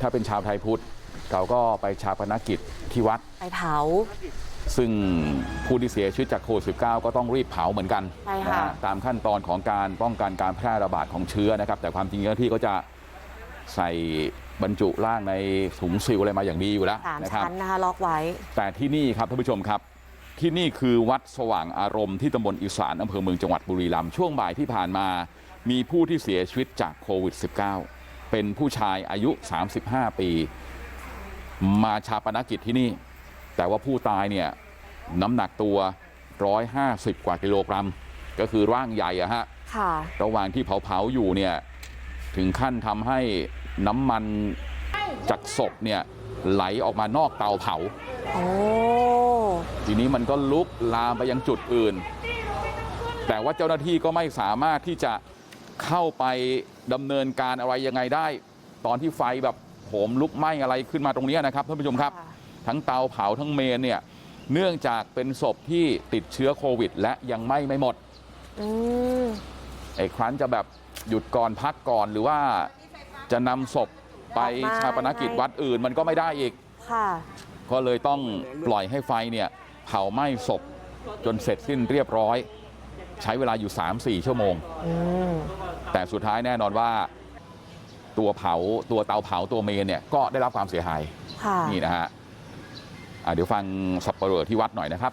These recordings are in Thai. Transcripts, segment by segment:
ถ้าเป็นชาวไทยพุทธเราก็ไปชาปนกิจที่วัดไปเผา ซึ่งผู้ที่เสียชีวิตจากโควิด -19 ก็ต้องรีบเผาเหมือนกันใช่ค่ะ นะฮะตามขั้นตอนของการป้องกันการแพร่ระบาดของเชื้อนะครับ แต่ความจริงเจ้าหน้าที่ก็จะใส่บรรจุร่างในถุงซิลอะไรมาอย่างดีอยู่แล้วสามนะครับ ชั้นนะคะ ล็อกไว้ แต่ที่นี่ครับท่านผู้ชมครับ ที่นี่คือวัดสว่างอารมณ์ที่ตำบลอีสานอำเภอเมืองจังหวัดบุรีรัมย์ช่วงบ่ายที่ผ่านมา มีผู้ที่เสียชีวิตจากโควิด -19 เป็นผู้ชายอายุ35ปีมาชาปนกิจที่นี่แต่ว่าผู้ตายเนี่ยน้ำหนักตัว150กว่ากิโลกรัมก็คือร่างใหญ่อะฮะค่ะระหว่างที่เผาๆอยู่เนี่ยถึงขั้นทำให้น้ำมันจากศพเนี่ยไหลออกมานอกเตาเผาโอ้ทีนี้มันก็ลุกลามไปยังจุดอื่นแต่ว่าเจ้าหน้าที่ก็ไม่สามารถที่จะ เข้าไปดำเนินการอะไรยังไงได้ตอนที่ไฟแบบโหมลุกไหม้อะไรขึ้นมาตรงเนี้ยนะครับท่านผู้ชมครับค่ะทั้งเตาเผาทั้งเมนเนี่ยเนื่องจากเป็นศพที่ติดเชื้อโควิด และยังไหม้ไม่หมดอืมไอ้ครั้นจะแบบหยุดก่อนพักก่อนหรือว่าจะนำศพไปชาปนกิจวัดอื่นมันก็ไม่ได้อีกค่ะก็เลยต้องปล่อยให้ไฟเนี่ยเผาไหม้ศพจนเสร็จสิ้นเรียบร้อย ใช้เวลาอยู่3-4ชั่วโมงอืมแต่สุดท้ายแน่นอนว่าตัวเผาตัวเตาเผาตัวเมนเนี่ยก็ได้รับความเสียหายค่ะนี่นะฮะอะเดี๋ยวฟังสับปะเหร่อที่วัดหน่อยนะครับ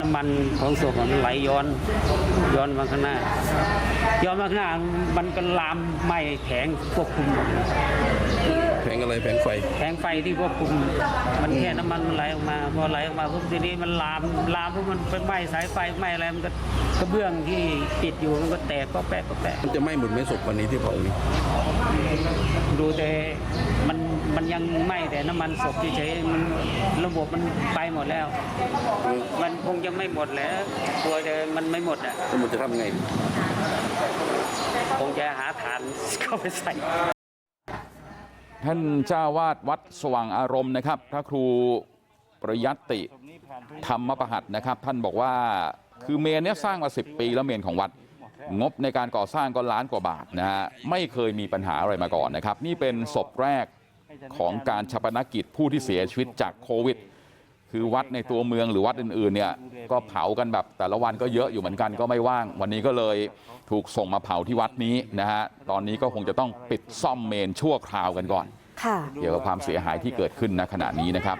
น้ำมันของศพมันไหลย้อนย้อนมาข้างหน้า ย้อนมาข้างหน้ามันก็ลามไหม้แผงควบคุมหมดเลย แผงอะไรแผงไฟ แผงไฟที่ควบคุมมันแค่น้ำมันมันไหลออกมาพอไหลออกมาปุ๊บทีนี้มันลามลามปุ๊บมันไปไหม้สายไฟไหม้อะไรมันก็กระเบื้องที่ปิดอยู่มันก็แตกก็แปะก็แปะมันจะไหม้หมดไหมศพวันนี้ที่เผานี่ดูแต่มันมันยังไหม้แต่น้ำมันศพเฉยๆมันระบบมันไปหมดแล้ว มันคงจะไม่หมดแล้วกลัวจะมันไม่หมดอะแล้วมันจะทำไง คงจะหาฐานเข้าไปใส่ ท่านเจ้าวาดวัดสว่างอารมณ์นะครับพระครูประยัตติธรรมประหัตนะครับท่านบอกว่าคือเมนเนี้ยสร้างมา10ปีแล้วเมนของวัดงบในการก่อสร้างก็ล้านกว่าบาทนะฮะไม่เคยมีปัญหาอะไรมาก่อนนะครับนี่เป็นศพแรกของการชะปนกิจผู้ที่เสียชีวิตจากโควิด คือวัดในตัวเมืองหรือวัดอื่นๆเนี่ยก็เผากันแบบแต่ละวันก็เยอะอยู่เหมือนกันก็ไม่ว่างวันนี้ก็เลยถูกส่งมาเผาที่วัดนี้นะฮะตอนนี้ก็คงจะต้องปิดซ่อมเมนชั่วคราวกันก่อนค่ะเกี่ยวกับความเสียหายที่เกิดขึ้นณขณะนี้นะครับ